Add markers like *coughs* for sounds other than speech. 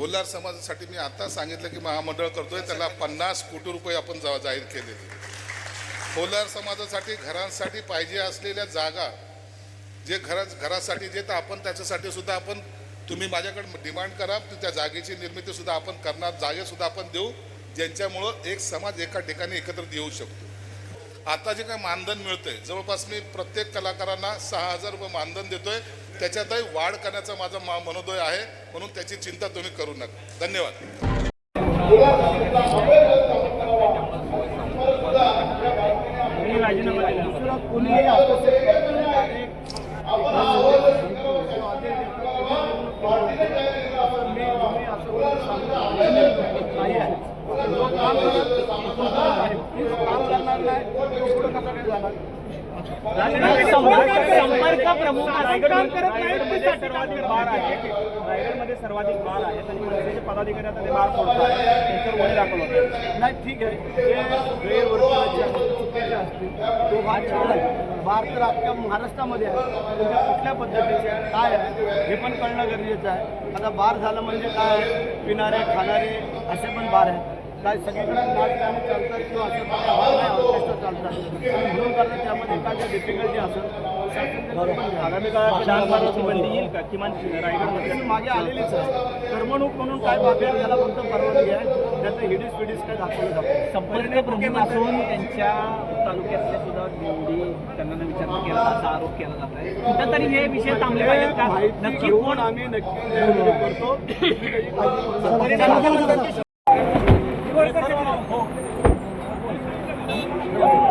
भोलार समाजासाठी मी आता सांगितलं की महामंडळ करतोय त्याला पन्नास कोटी रुपये आपण जा- जाहीर केलेले. भोलार समाजासाठी घरांसाठी पाहिजे असलेल्या जागा जे घर घरासाठी जे तर आपण त्याच्यासाठी सुद्धा आपण तुम्ही माझ्याकडे डिमांड करा त्या जागेची निर्मिती सुद्धा आपण करणार जागेसुद्धा आपण देऊ ज्यांच्यामुळं एक समाज एका ठिकाणी एकत्रित येऊ शकतो. आता जे काय मानधन मिळतंय जवळपास मी प्रत्येक कलाकारांना सहा हजार रुपये मानधन देतोय. त्याच्यातही वाढ करण्याचा माझा मा- मनोदय आहे म्हणून त्याची चिंता तुम्ही करू नका. धन्यवाद. संपर्क प्रमुख रायगडमध्ये सर्वाधिक बार आहे रायगडमध्ये सर्वाधिक बार आहेत आणि मनसेचे पदाधिकारी आता ते बार फोडत आहेत त्यांच्यावर गुन्हे दाखल होते नाही ठीक आहे. गैरवर्तनाचे असतील तो भाग छान आहे. बार तर अख्ख्या महाराष्ट्रामध्ये आहे. त्या कुठल्या पद्धतीचे आहे काय आहे हे पण कळणं गरजेचं आहे. आता बार झालं म्हणजे काय आहे? पिणारे खाणारे असे पण बार आहेत. काय सगळीकडे गाणे चालतात किंवा असं बार नाही ऑर्केस्ट्रा चालतात. म्हणून कारण त्यामध्ये काय जे डिफिकल्टी असेल. आगामी काळात डान्सबारची बंदी येईल का? किमान रायगडमध्ये मागे आलेलीच आहे. करमणूक म्हणून काय बाबी त्याला फक्त परवानगी आहे. त्याचं हिडीस पिडीस काय दाखवलं जातं संपर्क प्रमुख असून त्यांच्या तालुक्यातल्या सुद्धा निवडी त्यांना विचार केला असा आरोप केला जात आहे. कुठेतरी हे विषय थांबले पाहिजेत का? नक्की कोण आम्ही नक्की करतो. *coughs* *coughs* Oh, oh.